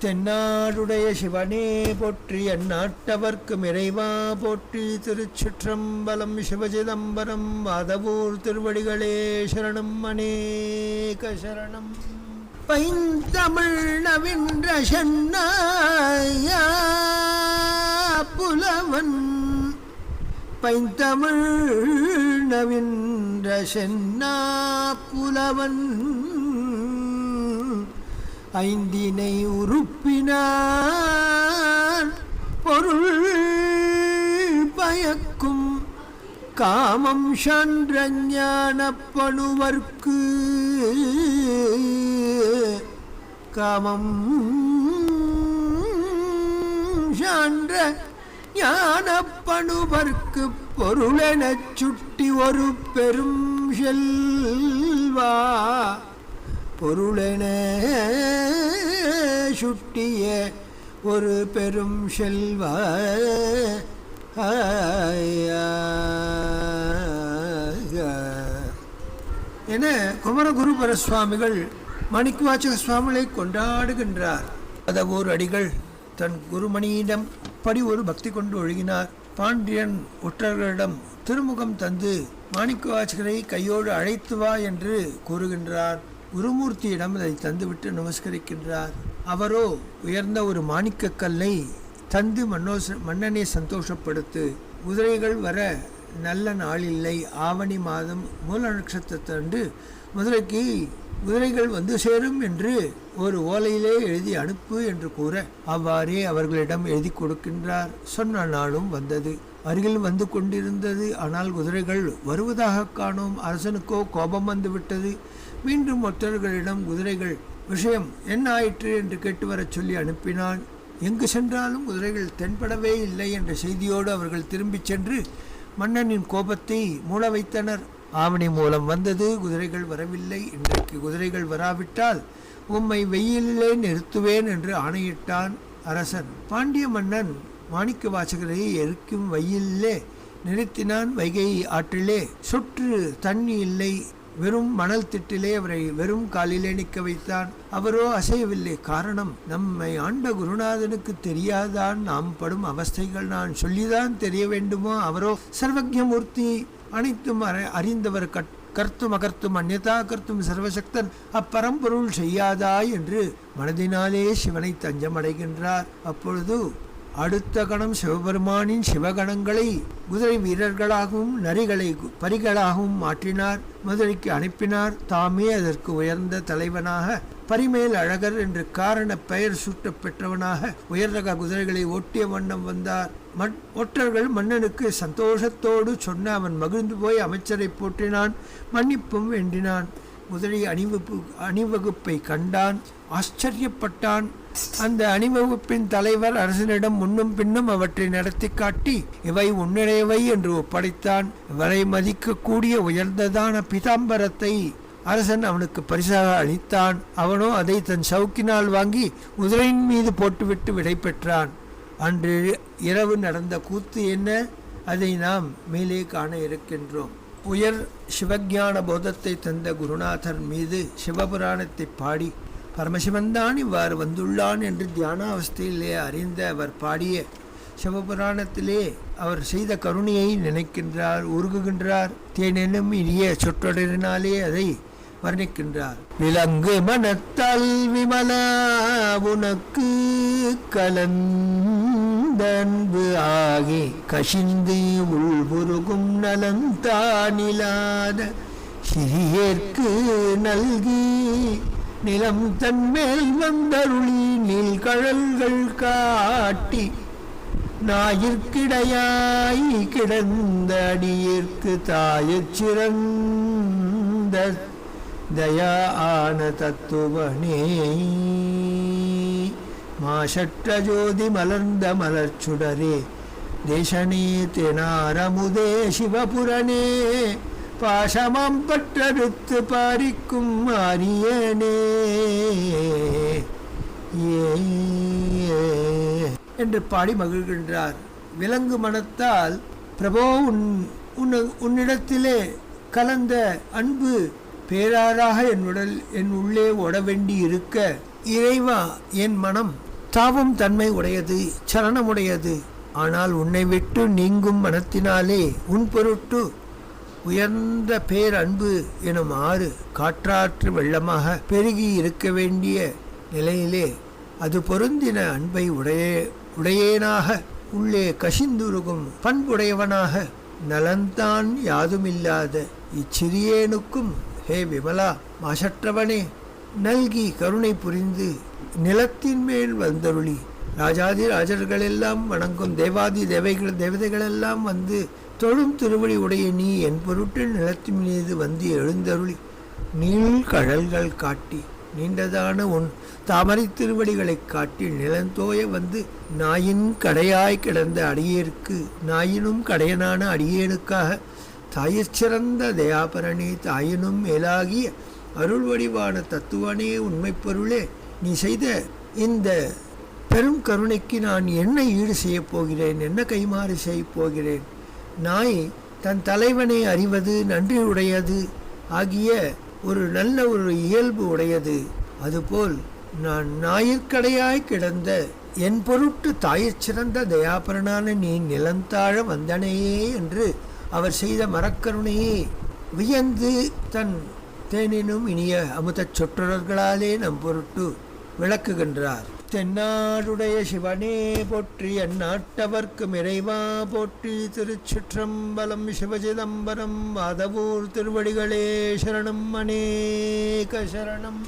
தென்னாடுடைய சிவனே போற்றி அந்நாட்டவர்க்கும் இறைவா போற்றி திருச்சிற்றம்பலம் சிவசிதம்பரம் வாதவூர் திருவடிகளே சரணம் அநேக சரணம். பைந்தமிழ் நவின்ற சென்னாயா புலவன். பைந்தமிழ் நவின்ற சென்னா புலவன். ஐந்தினை உறுப்பினார் பொருள் பயக்கும் காமம் சன்ற ஞானப்படுவர்க்கு காமம் சான்ற ஞானப்படுவர்க்கு பொருளெனச் சுட்டி ஒரு பெரும் செல்வா. பொருளென சுட்டிய ஒரு பெரும் செல்வ என குமரகுருபர சுவாமிகள் மணிக்குவாச்சக சுவாமிகளை கொண்டாடுகின்றார். அதவோர் அடிகள் தன் குருமணியிடம் படி ஒரு பக்தி கொண்டு ஒழுகினார். பாண்டியன் ஒற்றர்களிடம் திருமுகம் தந்து மாணிக்கவாச்சகரை கையோடு அழைத்து வா என்று கூறுகின்றார். குருமூர்த்தியிடம் அதை தந்துவிட்டு நமஸ்கரிக்கின்றார். அவரோ உயர்ந்த ஒரு மாணிக்கக் கல்லை தந்து மன்னோச மன்னனை சந்தோஷப்படுத்து குதிரைகள் வர நல்ல நாள் இல்லை ஆவணி மாதம் மூல நட்சத்திரத்தன்று மதுரைக்கு குதிரைகள் வந்து சேரும் என்று ஒரு ஓலையிலே எழுதி அனுப்பு என்று கூற அவ்வாறே அவர்களிடம் எழுதி கொடுக்கின்றார். சொன்ன நாளும் வந்தது. அருகில் வந்து கொண்டிருந்தது. ஆனால் குதிரைகள் வருவதாக காணோம். அரசனுக்கோ கோபம் வந்துவிட்டது. மீண்டும் ஒற்றர்களிடம் குதிரைகள் விஷயம் என்ன ஆயிற்று என்று கேட்டு வரச் சொல்லி அனுப்பினான் எங்கு சென்றாலும் குதிரைகள் தென்படவே இல்லை என்ற செய்தியோடு அவர்கள் திரும்பிச் சென்று மன்னனின் கோபத்தை மூட வைத்தனர். ஆவணி மூலம் வந்தது குதிரைகள் வரவில்லை. இன்றைக்கு குதிரைகள் வராவிட்டால் உம்மை வெயிலே நிறுத்துவேன் என்று ஆணையிட்டான் அரசன். பாண்டிய மன்னன் மாணிக்க வாசகரை எரிக்கும் வெயிலே நிறுத்தினான். வைகை ஆற்றிலே சுற்று தண்ணி இல்லை. வெறும் மணல் திட்டிலே அவரை வெறும் காலிலே நிற்க வைத்தான். அவரோ அசையவில்லை. காரணம் நம்மை ஆண்ட குருநாதனுக்கு தெரியாதான் நாம் படும் அவஸ்தைகள். நான் சொல்லிதான் தெரிய வேண்டுமோ? அவரோ சர்வஜமூர்த்தி அனைத்தும் அறிந்தவர் கட் கர்த்தும் அகர்த்தும் அந்நதா கர்த்தும் சர்வசக்தன். அப்பரம்பொருள் செய்யாதா என்று மனதினாலே சிவனை தஞ்சமடைகின்றார். அப்பொழுது அடுத்த கணம் சிவபெருமானின் சிவகணங்களை குதிரை வீரர்களாகவும் நரிகளை பரிகளாகவும் மாற்றினார். மதுரைக்கு அனுப்பினார். தாமே அதற்கு உயர்ந்த தலைவனாக பரிமேல் அழகர் என்று காரண பெயர் சூட்ட பெற்றவனாக உயர்ரக குதிரைகளை ஓட்டிய வண்ணம் வந்தார். மண் ஒற்றர்கள் மன்னனுக்கு சந்தோஷத்தோடு சொன்ன அவன் மகிழ்ந்து போய் அமைச்சரை போற்றினான். மன்னிப்பும் வேண்டினான். குதிரை அணிவகுப்பு அணிவகுப்பை கண்டான் ஆச்சரியப்பட்டான். அந்த அணிவகுப்பின் தலைவர் அரசனிடம் முன்னும் பின்னும் அவற்றை நடத்தி காட்டி இவை உன்னிடையவை என்று ஒப்படைத்தான். இவரை மதிக்கக்கூடிய உயர்ந்ததான பிதாம்பரத்தை அரசன் அவனுக்கு பரிசாக அளித்தான். அவனோ அதை தன் சவுக்கினால் வாங்கி குதிரையின் மீது போட்டுவிட்டு விடை பெற்றான். அன்று இரவு நடந்த கூத்து என்ன? அதை நாம் மேலே காண இருக்கின்றோம். உயர் சிவஞான போதத்தை தந்த குருநாதர் மீது சிவபுராணத்தை பாடி பரமசிவன்தான் இவ்வாறு வந்துள்ளான் என்று தியானாவஸ்தையிலே அறிந்த அவர் பாடிய சிவபுராணத்திலே அவர் செய்த கருணையை நினைக்கின்றார் உருகுகின்றார். தேனெனும் இனிய சொற்றொடரினாலே அதை வர்ணிக்கின்றார். விலங்கு மனத்தால் விமலா உனக்கு கலந்தன்பு ஆகி கசிந்து உள்புருகும் நலந்தானிலாத சிறியேற்கு நல்கி நிலம் தன்மேல் வந்தருளி நீல் கழல்கள் காட்டி ஞாயிற்கிடையாய் கிடந்த அடியிற்கு தாயச் சிறந்த தயா ஆன தத்துவனே மாசற்ற ஜோதி மலர்ந்த மலர்ச்சுடரே தேசனே தெனாரமுதே சிவபுரனே பாசமாம் பற்றறுத்து பாரிக்கும் மாரியனே ஏ என்று பாடி மகிழ்கின்றார். விலங்கு மனத்தால் பிரபோ உன் உன் உன்னிடத்திலே கலந்த அன்பு பேராறாக என் உடல் என் உள்ளே ஓட வேண்டி இருக்க இறைவா என் மனம் தாவும் தன்மை உடையது சலனமுடையது ஆனால் உன்னை விட்டு நீங்கும் மனத்தினாலே உன் பொருட்டு உயர்ந்த பேரன்பு எனும் ஆறு காற்றாற்று வெள்ளமாக பெருகி இருக்க வேண்டிய நிலையிலே அது பொருந்தின அன்பை உடைய உடையேனாக உள்ளே கசிந்துருகும் பண்புடையவனாக நலன்தான் யாதுமில்லாத இச்சிறியேனுக்கும் ஹே விமலா மாசற்றவனே நல்கி கருணை புரிந்து நிலத்தின் மேல் வந்தருளி. ராஜாதி ராஜர்களெல்லாம் வணங்கும் தேவாதி தேவைகள் தேவதைகளெல்லாம் வந்து தொழும் திருவடி உடைய நீ என் பொருட்டு நிலத்தின் மீது வந்து எழுந்தருளி. நீள் கடல்கள் காட்டி நீண்டதான உன் தாமரை திருவடிகளைக் காட்டி நிலந்தோய வந்து நாயின் கடையாய் கிடந்த அடியேற்கு நாயினும் கடையனான அடியேனுக்காக தாயிற் சிறந்த தயாபரணி தாயினும் மேலாகிய அருள் வடிவான தத்துவனே உண்மை பொருளே நீ செய்த இந்த பெரும் கருணைக்கு நான் என்ன ஈடு செய்யப் போகிறேன் என்ன கைமாறு செய்யப் போகிறேன்? நாய் தன் தலைவனை அறிவது நன்றி உடையது ஆகிய ஒரு நல்ல ஒரு இயல்பு உடையது. அதுபோல் நான் ஞாயிற்கடையாய் கிடந்த என் பொருட்டு தாயிற் சிறந்த தயாபரனான நீ நிலந்தாழ வந்தனையே என்று அவர் செய்த மரக்கருணையே வியந்து தன் தேனினும் இனிய அமுதச் சொற்றொடர்களாலே நம் பொருட்டு விளக்குகின்றார். தென்னாடுடைய சிவனே போற்றி அந்நாட்டவர்க்கு இறைவா போற்றி திருச்சிற்றம்பலம் சிவசிதம்பரம் வாதவூர் திருவடிகளே சரணம் அநேக சரணம்.